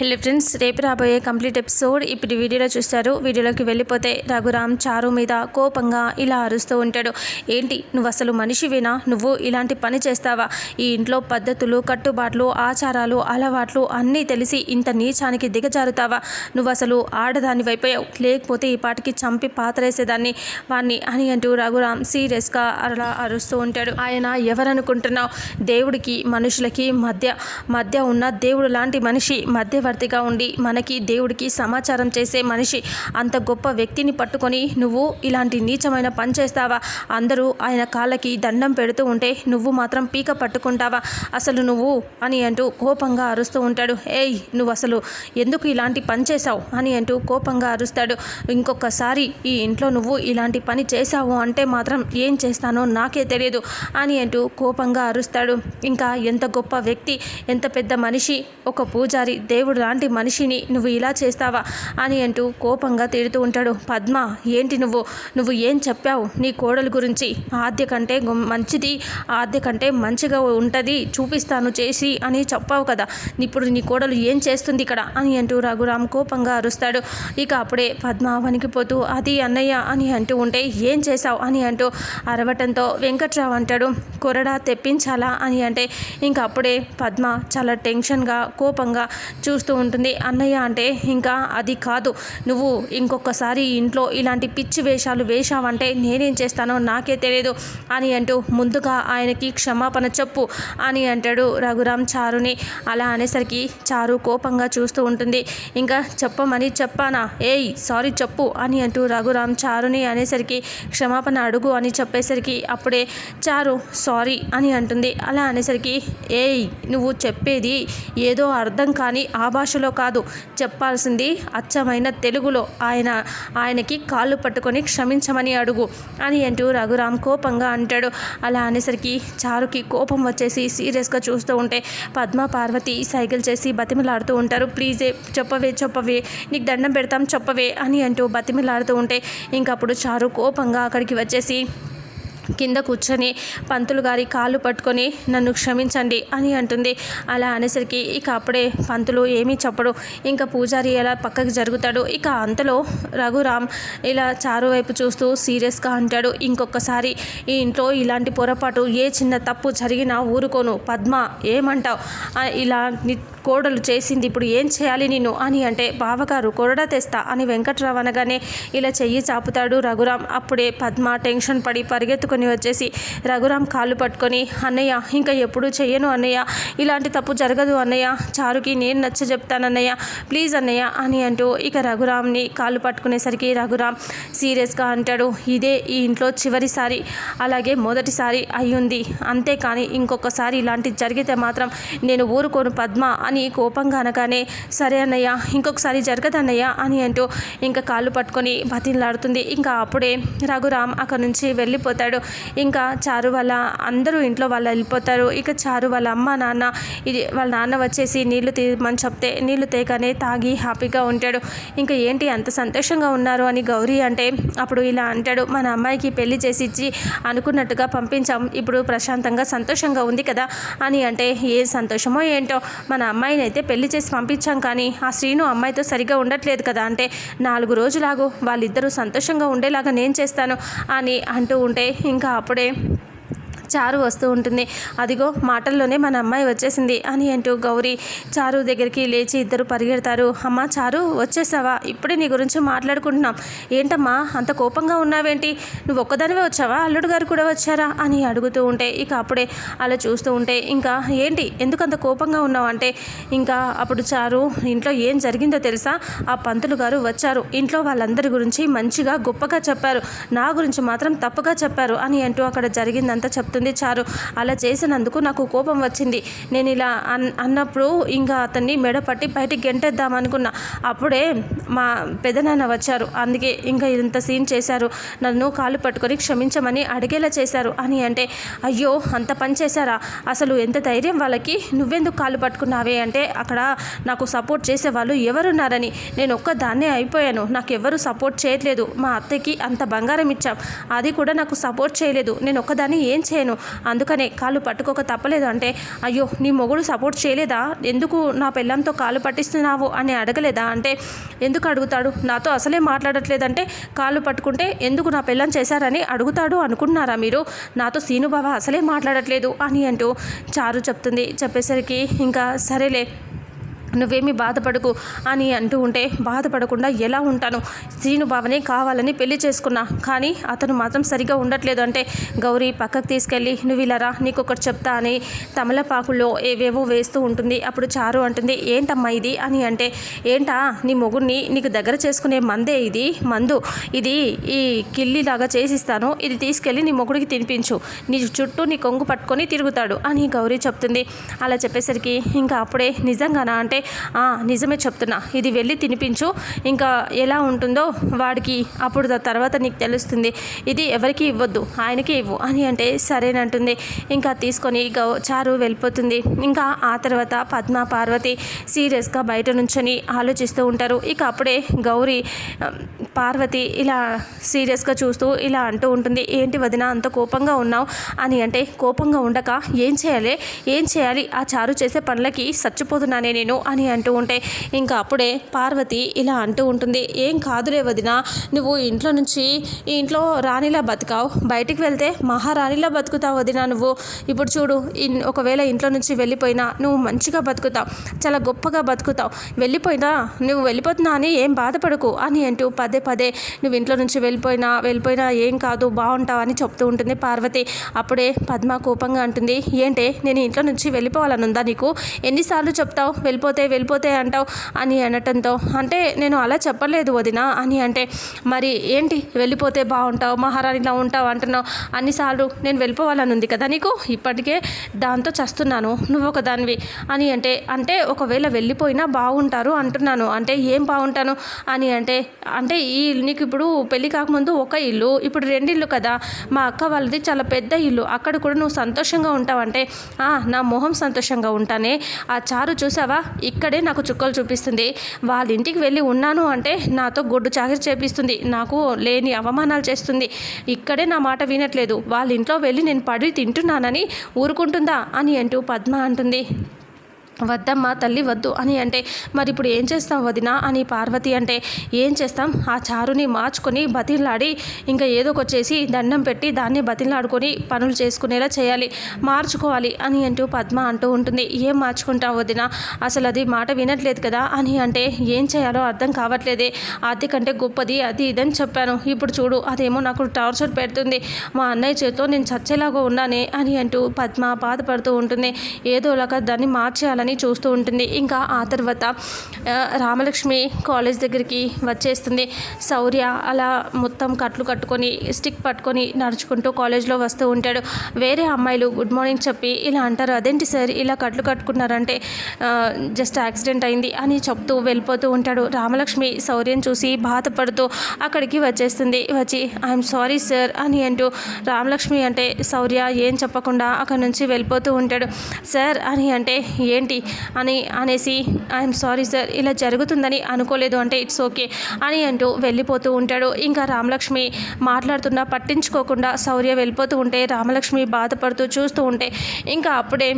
Hello friends రేపు రాబోయే complete episode ఇప్పుడు వీడియోలో చూస్తారు. వీడియోలోకి వెళ్ళిపోతే రఘురామ్ చారు మీద కోపంగా ఇలా అరుస్తూ ఉంటాడు. ఏంటి నువ్వు అసలు మనిషివేనా? నువ్వు ఇలాంటి పని చేస్తావా? ఈ ఇంట్లో పద్ధతులు కట్టుబాట్లు ఆచారాలు అలవాట్లు అన్నీ తెలిసి ఇంత నీచానికి దిగజారుతావా? నువ్వు అసలు ఆడదాని వైపోయావు. లేకపోతే ఈ పాటికి చంపి పాతరేసేదాన్ని వాణ్ణి అని అంటూ రఘురామ్ సీరియస్గా అలా అరుస్తూ ఉంటాడు. ఆయన ఎవరనుకుంటున్నావు? దేవుడికి మనుషులకి మధ్య మధ్య ఉన్న దేవుడు లాంటి మనిషి మధ్య మధ్యవర్తిగా ఉండి మనకి దేవుడికి సమాచారం చేసే మనిషి అంత గొప్ప వ్యక్తిని పట్టుకొని నువ్వు ఇలాంటి నీచమైన పని చేస్తావా? అందరూ ఆయన కాళ్ళకి దండం పెడుతూ ఉంటే నువ్వు మాత్రం పీక పట్టుకుంటావా? అసలు నువ్వు? అని అంటూ కోపంగా అరుస్తూ ఉంటాడు. ఏయ్ నువ్వు అసలు ఎందుకు ఇలాంటి పని చేశావు? అని అంటూ కోపంగా అరుస్తాడు. ఇంకొకసారి ఈ ఇంట్లో నువ్వు ఇలాంటి పని చేశావు అంటే మాత్రం ఏం చేస్తానో నాకే తెలియదు అని అంటూ కోపంగా అరుస్తాడు. ఇంకా ఎంత గొప్ప వ్యక్తి ఎంత పెద్ద మనిషి ఒక పూజారి దేవుడు లాంటి మనిషిని నువ్వు ఇలా చేస్తావా అని అంటూ కోపంగా తిడుతూ ఉంటాడు. పద్మ ఏంటి నువ్వు? నువ్వు ఏం చెప్పావు నీ కోడలు గురించి? ఆద్య కంటే మంచిది ఆద్య కంటే మంచిగా ఉంటుంది చూపిస్తాను చేసి అని చెప్పావు కదా. ఇప్పుడు నీ కోడలు ఏం చేస్తుంది ఇక్కడ? అని అంటూ రఘురామ్ కోపంగా అరుస్తాడు. ఇక అప్పుడే పద్మ వణికిపోతూ అది అన్నయ్య అని అంటూ ఉంటే ఏం చేశావు అని అంటూ అరవటంతో వెంకట్రావు అంటాడు. కొరడా తెప్పించాలా అని అంటే ఇంక అప్పుడే పద్మ చాలా టెన్షన్గా కోపంగా చూస్తూ ఉంటుంది. అన్నయ్య అంటే ఇంకా అది కాదు. నువ్వు ఇంకొకసారి ఇంట్లో ఇలాంటి పిచ్చి వేషాలు వేశావంటే నేనేం చేస్తానో నాకే తెలియదు అని అంటూ ముందుగా ఆయనకి క్షమాపణ చెప్పు అని అంటాడు రఘురామ్ చారుని. అలా అనేసరికి చారు కోపంగా చూస్తూ ఉంటుంది. ఇంకా చెప్పమని చెప్పానా? ఏయ్ సారీ చెప్పు అని అంటూ రఘురామ్ చారుని అనేసరికి క్షమాపణ అడుగు అని చెప్పేసరికి అప్పుడే చారు సారీ అని అంటుంది. అలా అనేసరికి ఏయ్ నువ్వు చెప్పేది ఏదో అర్థం కానీ ఆ భాషలో కాదు. చెప్పాల్సింది అచ్చమైన తెలుగులో. ఆయన ఆయనకి కాళ్ళు పట్టుకొని క్షమించమని అడుగు అని అంటూ రఘురామ్ కోపంగా అంటాడు. అలా అనేసరికి చారుకి కోపం వచ్చేసి సీరియస్గా చూస్తూ ఉంటే పద్మ పార్వతి సైకిల్ చేసి బతిమలాడుతూ ఉంటారు. ప్లీజే చెప్పవే చెప్పవే నీకు దండం పెడతాం చెప్పవే అని అంటూ బతిమిలాడుతూ ఉంటే ఇంకప్పుడు చారు కోపంగా అక్కడికి వచ్చేసి కింద కూర్చొని పంతులు గారి కాళ్ళు పట్టుకొని నన్ను క్షమించండి అని అంటుంది. అలా అనేసరికి ఇక అప్పుడే పంతులు ఏమీ చెప్పడు. ఇంకా పూజారి ఎలా పక్కకి జరుగుతాడు? ఇక అంతలో రఘురామ్ ఇలా చారు వైపు చూస్తూ సీరియస్గా అంటాడు. ఇంకొకసారి ఈ ఇంట్లో ఇలాంటి పొరపాటు ఏ చిన్న తప్పు జరిగినా ఊరుకోను. పద్మ ఏమంటావు? ఇలా కోడలు చేసింది ఇప్పుడు ఏం చేయాలి నేను అని అంటే బావగారు కొరడా తెస్తా అని వెంకట్రావు అనగానే ఇలా చెయ్యి చాపుతాడు రఘురామ్ అప్పుడే పద్మ టెన్షన్ పడి పరిగెత్తుకొని వచ్చేసి రఘురామ్ కాళ్ళు పట్టుకొని అన్నయ్య ఇంకా ఎప్పుడు చెయ్యను అన్నయ్య ఇలాంటి తప్పు జరగదు అన్నయ్య చారుకి నేను నచ్చ చెప్తానన్నయ్య ప్లీజ్ అన్నయ్య అని అంటూ ఇక రఘురామ్ని కాళ్ళు పట్టుకునేసరికి రఘురామ్ సీరియస్గా అంటాడు ఇదే ఈ ఇంట్లో చివరిసారి అలాగే మొదటిసారి అయ్యుంది. అంతేకాని ఇంకొకసారి ఇలాంటిది జరిగితే మాత్రం నేను ఊరుకోను పద్మ అని కోపంగా అనగానే సరే అన్నయ్య ఇంకొకసారి జరగదన్నయ్య అని అంటూ ఇంకా కాళ్ళు పట్టుకొని బతిలాడుతుంది ఇంకా అప్పుడే రఘురామ్ అక్కడ నుంచి వెళ్ళిపోతాడు. ఇంకా చారు వాళ్ళ అందరూ ఇంట్లో వాళ్ళు వెళ్ళిపోతారు. ఇక చారు వాళ్ళ అమ్మ నాన్న ఇది వాళ్ళ నాన్న వచ్చేసి నీళ్ళు తీమని చెప్తే నీళ్ళు తేగానే తాగి హ్యాపీగా ఉంటాడు. ఇంకా ఏంటి అంత సంతోషంగా ఉన్నారు అని గౌరీ అంటే అప్పుడు ఇలా అంటాడు. మన అమ్మాయికి పెళ్ళి చేసి ఇచ్చి అనుకున్నట్టుగా పంపించాం. ఇప్పుడు ప్రశాంతంగా సంతోషంగా ఉంది కదా అని అంటే ఏ సంతోషమో ఏంటో. మన అమ్మాయిని అయితే పెళ్ళి చేసి పంపించాం కానీ ఆ శ్రీను అమ్మాయితో సరిగా ఉండట్లేదు కదా అంటే నాలుగు రోజులాగు వాళ్ళిద్దరూ సంతోషంగా ఉండేలాగా నేను చేస్తాను అని అంటూ ఉంటే ఇంకా అప్పుడే చారు వస్తూ ఉంటుంది. అదిగో మాటల్లోనే మన అమ్మాయి వచ్చేసింది అని అంటూ గౌరీ చారు దగ్గరికి లేచి ఇద్దరు పరిగెడతారు. అమ్మా చారు వచ్చేసావా? ఇప్పుడే నీ గురించి మాట్లాడుకుంటున్నాం. ఏంటమ్మా అంత కోపంగా ఉన్నావేంటి? నువ్వు ఒక్కదానివే వచ్చావా? అల్లుడు గారు కూడా వచ్చారా? అని అడుగుతూ ఉంటే ఇక అప్పుడే అలా చూస్తూ ఉంటే ఇంకా ఏంటి? ఎందుకు అంత కోపంగా ఉన్నావు? అంటే ఇంకా అప్పుడు చారు ఇంట్లో ఏం జరిగిందో తెలుసా? ఆ పంతులు గారు వచ్చారు. ఇంట్లో వాళ్ళందరి గురించి మంచిగా గొప్పగా చెప్పారు. నా గురించి మాత్రం తప్పుగా చెప్పారు అని అంటూ అక్కడ జరిగిందంతా చెప్తుంది చారు. అలా చేసినందుకు నాకు కోపం వచ్చింది. నేను ఇలా అన్ అన్నప్పుడు ఇంకా అతన్ని మెడ పట్టి బయటికి గెంటేద్దాం అనుకున్నా. అప్పుడే మా పెదనాన్న వచ్చారు. అందుకే ఇంకా ఇంత సీన్ చేశారు. నన్ను కాలు పట్టుకొని క్షమించమని అడిగేలా చేశారు. అని అంటే అయ్యో అంత పని చేశారా? అసలు ఎంత ధైర్యం వాళ్ళకి? నువ్వెందుకు కాలు పట్టుకున్నావే? అంటే అక్కడ నాకు సపోర్ట్ చేసే వాళ్ళు ఎవరున్నారని. నేను ఒక్కదాన్నే అయిపోయాను. నాకు ఎవరు సపోర్ట్ చేయట్లేదు. మా అత్తకి అంత బంగారం ఇచ్చాం. అది కూడా నాకు సపోర్ట్ చేయలేదు. నేను ఒక్కదాన్ని ఏం చేయను? చేయలేను అందుకనే కాళ్ళు పట్టుకోక తప్పలేదు అంటే అయ్యో నీ మొగుడు సపోర్ట్ చేయలేదా? ఎందుకు నా పెళ్ళంతో కాళ్ళు పట్టిస్తున్నావు అని అడగలేదా? అంటే ఎందుకు అడుగుతాడు? నాతో అసలే మాట్లాడట్లేదంటే కాళ్ళు పట్టుకుంటే ఎందుకు నా పెళ్ళం చేశారని అడుగుతాడు అనుకుంటున్నారా మీరు? నాతో సీనుబావ అసలే మాట్లాడట్లేదు అని అంటూ చారు చెప్తుంది. చెప్పేసరికి ఇంకా సరేలే నువ్వేమీ బాధపడకు అని అంటూ ఉంటే బాధపడకుండా ఎలా ఉంటాను? శ్రీను బావనే కావాలని పెళ్ళి చేసుకున్నా. కానీ అతను మాత్రం సరిగా ఉండట్లేదు అంటే గౌరీ పక్కకు తీసుకెళ్ళి నువ్వు ఇలా రా నీకు ఒకటి చెప్తా అని తమలపాకుల్లో ఏవేవో వేస్తూ ఉంటుంది. అప్పుడు చారు అంటుంది ఏంటమ్మా ఇది? అని అంటే ఏంటా నీ మొగుడిని నీకు దగ్గర చేసుకునే మందే ఇది? మందు. ఇది ఈ కిల్లిలాగా చేసిస్తాను. ఇది తీసుకెళ్ళి నీ మొగుడికి తినిపించు. నీ చుట్టూ నీ కొంగు పట్టుకొని తిరుగుతాడు అని గౌరీ చెప్తుంది. అలా చెప్పేసరికి ఇంకా అప్పుడే నిజంగానా? అంటే నిజమే చెప్తున్నా. ఇది వెళ్ళి తినిపించు. ఇంకా ఎలా ఉంటుందో వాడికి అప్పుడు తర్వాత నీకు తెలుస్తుంది. ఇది ఎవరికి ఇవ్వద్దు. ఆయనకి ఇవ్వు అని అంటే సరేనంటుంది. ఇంకా తీసుకొని గౌ చారు వెళ్ళిపోతుంది. ఇంకా ఆ తర్వాత పద్మ పార్వతి సీరియస్గా బయట నుంచొని ఆలోచిస్తూ ఉంటారు. ఇక అప్పుడే గౌరీ పార్వతి ఇలా సీరియస్గా చూస్తూ ఇలా అంటూ ఉంటుంది. ఏంటి వదిన అంత కోపంగా ఉన్నావు? అని అంటే కోపంగా ఉండక ఏం చేయాలి? ఏం చేయాలి? ఆ చారు చేసే పనులకి చచ్చిపోతున్నానే నేను అని అంటూ ఉంటే ఇంకా అప్పుడే పార్వతి ఇలా అంటూ ఉంటుంది ఏం కాదులే వదిన నువ్వు ఇంట్లో నుంచి ఈ ఇంట్లో రాణిలా బతికావు. బయటికి వెళ్తే మహారాణిలా బతుకుతావు వదిన నువ్వు. ఇప్పుడు చూడు ఒకవేళ ఇంట్లో నుంచి వెళ్ళిపోయినా నువ్వు మంచిగా బతుకుతావు చాలా గొప్పగా బతుకుతావు. వెళ్ళిపోయినా నువ్వు వెళ్ళిపోతున్నా అని ఏం బాధపడకు అని అంటూ పదే పదే నువ్వు ఇంట్లో నుంచి వెళ్ళిపోయినా వెళ్ళిపోయినా ఏం కాదు బాగుంటావు అని చెప్తూ ఉంటుంది పార్వతి. అప్పుడే పద్మ కోపంగా అంటుంది ఏంటే నేను ఇంట్లో నుంచి వెళ్ళిపోవాలని ఉందా నీకు? ఎన్నిసార్లు చెప్తావు? వెళ్ళిపోతే వెళ్ళిపోతే అంటావు అని అనటంతో అంటే నేను అలా చెప్పలేదు వదిన అని అంటే మరి ఏంటి వెళ్ళిపోతే బాగుంటావు మహారాణిలా ఉంటావు అంటున్నావు అన్నిసార్లు నేను వెళ్ళిపోవాలని ఉంది కదా నీకు? ఇప్పటికే దాంతో చస్తున్నాను నువ్వు ఒక దానివి అని అంటే అంటే ఒకవేళ వెళ్ళిపోయినా బాగుంటారు అంటున్నాను అంటే ఏం బాగుంటాను అని అంటే అంటే ఈ నీకు ఇప్పుడు పెళ్ళి కాకముందు ఒక ఇల్లు ఇప్పుడు రెండు ఇల్లు కదా మా అక్క వాళ్ళది చాలా పెద్ద ఇల్లు అక్కడ కూడా నువ్వు సంతోషంగా ఉంటావంటే "ఆ, నా మొహం సంతోషంగా ఉంటానే ఆ చారు చూసావా? ఇక్కడే నాకు చుక్కలు చూపిస్తుంది. వాళ్ళ ఇంటికి వెళ్ళి ఉన్నాను అంటే నాతో గొడ్డు చాకరి చేపిస్తుంది. నాకు లేని అవమానాలు చేస్తుంది. ఇక్కడే నా మాట వినట్లేదు. వాళ్ళ ఇంట్లో వెళ్ళి నేను పడి తింటున్నానని ఊరుకుంటుందా అని అంటూ పద్మ అంటుంది. వద్దమ్మా తల్లి వద్దు అని అంటే మరి ఇప్పుడు ఏం చేస్తాం వదిన? అని పార్వతి అంటే ఏం చేస్తాం? ఆ చారుని మార్చుకొని బతిలాడి ఇంకా ఏదో వచ్చేసి దండం పెట్టి దాన్ని బతిలాడుకొని పనులు చేసుకునేలా చేయాలి. మార్చుకోవాలి అని అంటూ పద్మ అంటూ ఉంటుంది. ఏం మార్చుకుంటావు వదిన? అసలు అది మాట వినట్లేదు కదా? అని అంటే ఏం చేయాలో అర్థం కావట్లేదే. ఆర్థిక కంటే గొప్పది అది ఇదని చెప్పాను. ఇప్పుడు చూడు అదేమో నాకు టార్చర్ పెడుతుంది. మా అన్నయ్య చేతితో నేను చచ్చేలాగా ఉన్నానే? అని అంటూ పద్మ బాధపడుతూ ఉంటుంది. ఏదోలాగా దాన్ని మార్చేయాలని చూస్తూ ఉంటుంది. ఇంకా ఆ తర్వాత రామలక్ష్మి కాలేజ్ దగ్గరికి వచ్చేస్తుంది. శౌర్య అలా మొత్తం కట్లు కట్టుకొని స్టిక్ పట్టుకొని నడుచుకుంటూ కాలేజ్లో వస్తూ ఉంటాడు. వేరే అమ్మాయిలు గుడ్ మార్నింగ్ చెప్పి ఇలా అంటారు. అదేంటి సార్ ఇలా కట్లు కట్టుకున్నారంటే జస్ట్ యాక్సిడెంట్ అయింది అని చెప్తూ వెళ్ళిపోతూ ఉంటాడు. రామలక్ష్మి శౌర్యం చూసి బాధపడుతూ అక్కడికి వచ్చేస్తుంది. వచ్చి ఐఎమ్ సారీ సార్ అని అంటూ రామలక్ష్మి అంటే శౌర్య ఏం చెప్పకుండా అక్కడి నుంచి వెళ్ళిపోతూ ఉంటాడు. సార్ అని అంటే ఏంటి అని అనేసి ఐఎమ్ సారీ సార్ ఇలా జరుగుతుందని అనుకోలేదు అంటే ఇట్స్ ఓకే అని అంటూ వెళ్ళిపోతూ ఉంటాడు. ఇంకా రామలక్ష్మి మాట్లాడుతున్నా పట్టించుకోకుండా శౌర్య వెళ్ళిపోతూ ఉంటే రామలక్ష్మి బాధపడుతూ చూస్తూ ఉంటే ఇంకా అప్పుడే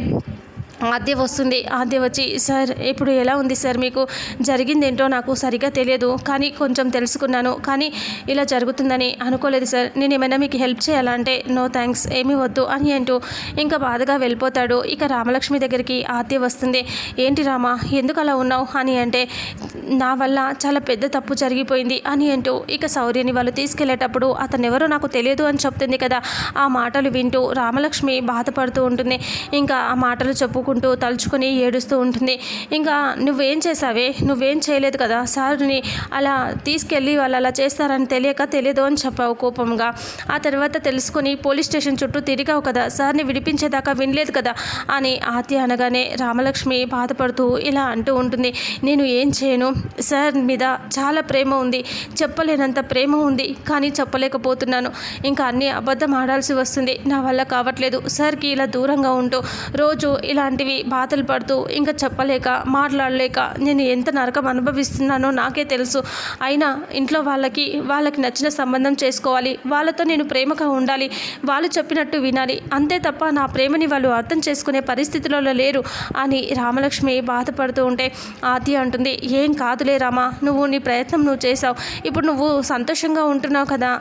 ఆద్య వస్తుంది. ఆద్య వచ్చి సార్ ఇప్పుడు ఎలా ఉంది సార్? మీకు జరిగిందేంటో నాకు సరిగ్గా తెలియదు. కానీ కొంచెం తెలుసుకున్నాను. కానీ ఇలా జరుగుతుందని అనుకోలేదు సార్. నేను ఏమైనా మీకు హెల్ప్ చేయాలంటే నో థ్యాంక్స్ ఏమీ వద్దు అని అంటూ ఇంకా బాధగా వెళ్ళిపోతాడు. ఇక రామలక్ష్మి దగ్గరికి ఆద్య వస్తుంది. ఏంటి రామా ఎందుకు అలా ఉన్నావు? అని అంటే నా వల్ల చాలా పెద్ద తప్పు జరిగిపోయింది అని అంటూ ఇక సౌర్యని వాళ్ళు తీసుకెళ్ళేటప్పుడు అతను ఎవరో నాకు తెలియదు అని చెప్తుంది కదా. ఆ మాటలు వింటూ రామలక్ష్మి బాధపడుతూ ఉంటుంది. ఇంకా ఆ మాటలు చెప్పు అనుకుంటూ తలుచుకొని ఏడుస్తూ ఉంటుంది. ఇంకా నువ్వేం చేసావే నువ్వేం చేయలేదు కదా? సార్ని అలా తీసుకెళ్ళి వాళ్ళు అలా చేస్తారని తెలియక తెలియదు అని చెప్పావు కోపంగా. ఆ తర్వాత తెలుసుకొని పోలీస్ స్టేషన్ చుట్టూ తిరిగావు కదా? సార్ని విడిపించేదాకా వినలేదు కదా? అని ఆత్య అనగానే రామలక్ష్మి బాధపడుతూ ఇలా అంటూ ఉంటుంది. నేను ఏం చేయను? సార్ మీద చాలా ప్రేమ ఉంది. చెప్పలేనంత ప్రేమ ఉంది. కానీ చెప్పలేకపోతున్నాను. ఇంకా అన్ని అబద్ధం ఆడాల్సి వస్తుంది. నా వల్ల కావట్లేదు. సార్కి ఇలా దూరంగా ఉంటూ రోజు ఇలాంటి ఇలాంటివి బాధలు పడుతూ ఇంకా చెప్పలేక మాట్లాడలేక నేను ఎంత నరకం అనుభవిస్తున్నానో నాకే తెలుసు. అయినా ఇంట్లో వాళ్ళకి వాళ్ళకి నచ్చిన సంబంధం చేసుకోవాలి. వాళ్ళతో నేను ప్రేమగా ఉండాలి. వాళ్ళు చెప్పినట్టు వినాలి. అంతే తప్ప నా ప్రేమని వాళ్ళు అర్థం చేసుకునే పరిస్థితులలో లేరు అని రామలక్ష్మి బాధపడుతూ ఉంటే ఆది అంటుంది. ఏం కాదులే రామా నువ్వు నీ ప్రయత్నం నువ్వు చేసావు ఇప్పుడు నువ్వు సంతోషంగా ఉంటున్నావు కదా.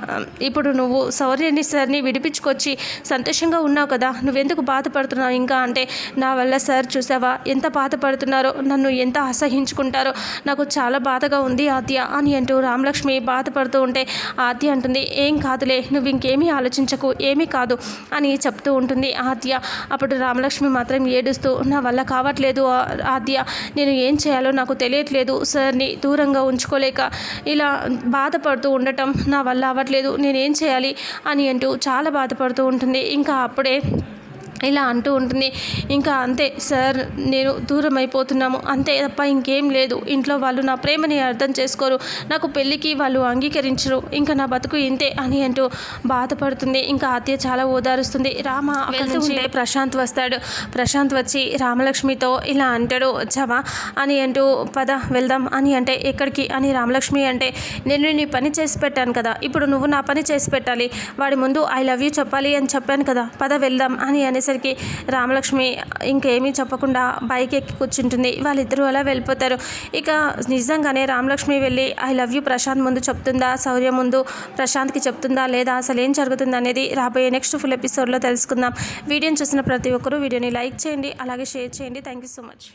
ఇప్పుడు నువ్వు సౌర్యని సార్ని విడిపించుకొచ్చి సంతోషంగా ఉన్నావు కదా. నువ్వెందుకు బాధపడుతున్నావు ఇంకా? అంటే నా వల్ల సార్ చూసావా? ఎంత బాధపడుతున్నారో నన్ను ఎంత అసహించుకుంటారో. నాకు చాలా బాధగా ఉంది ఆద్య అని అంటూ రామలక్ష్మి బాధపడుతూ ఉంటే ఆద్య అంటుంది ఏం కాదులే నువ్వు ఇంకేమీ ఆలోచించకు ఏమీ కాదు అని చెప్తూ ఉంటుంది ఆద్య. అప్పుడు రామలక్ష్మి మాత్రం ఏడుస్తూ నా వల్ల కావట్లేదు ఆద్య. నేను ఏం చేయాలో నాకు తెలియట్లేదు. సార్ని దూరంగా ఉంచుకోలేక ఇలా బాధపడుతూ ఉండటం నా వల్ల అవ్వట్లేదు. నేనేం చేయాలి? అని అంటూ చాలా బాధపడుతూ ఉంటుంది. ఇంకా అప్పుడే ఇలా అంటూ ఉంటుంది. ఇంకా అంతే సార్ నేను దూరం అయిపోతున్నాము అంతే తప్ప ఇంకేం లేదు. ఇంట్లో వాళ్ళు నా ప్రేమని అర్థం చేసుకోరు. నాకు పెళ్ళికి వాళ్ళు అంగీకరించరు. ఇంకా నా బతుకు ఇంతే అని అంటూ బాధపడుతుంది. ఇంకా అత్య చాలా ఓదారుస్తుంది. రామ నుంచి ప్రశాంత్ వస్తాడు. ప్రశాంత్ వచ్చి రామలక్ష్మితో ఇలా అంటాడు వచ్చావా అని అంటూ పద వెళ్దాం అని అంటే ఎక్కడికి? అని రామలక్ష్మి అంటే నేను నీ పని చేసి పెట్టాను కదా. ఇప్పుడు నువ్వు నా పని చేసి పెట్టాలి. వాడి ముందు ఐ లవ్ యూ చెప్పాలి అని చెప్పాను కదా. పద వెళ్దాం అని అనేసరికి రామలక్ష్మి ఇంకేమీ చెప్పకుండా బైక్ ఎక్కి కూర్చుంటుంది. వాళ్ళిద్దరూ అలా వెళ్ళిపోతారు. ఇక నిజంగానే రామలక్ష్మి వెళ్ళి ఐ లవ్ యూ ప్రశాంత్ ముందు చెప్తుందా? శౌర్య ముందు ప్రశాంత్కి చెప్తుందా? లేదా అసలు ఏం జరుగుతుంది అనేది రాబోయే నెక్స్ట్ ఫుల్ ఎపిసోడ్లో తెలుసుకుందాం. వీడియోని చూసిన ప్రతి ఒక్కరూ వీడియోని లైక్ చేయండి అలాగే షేర్ చేయండి. Thank you so much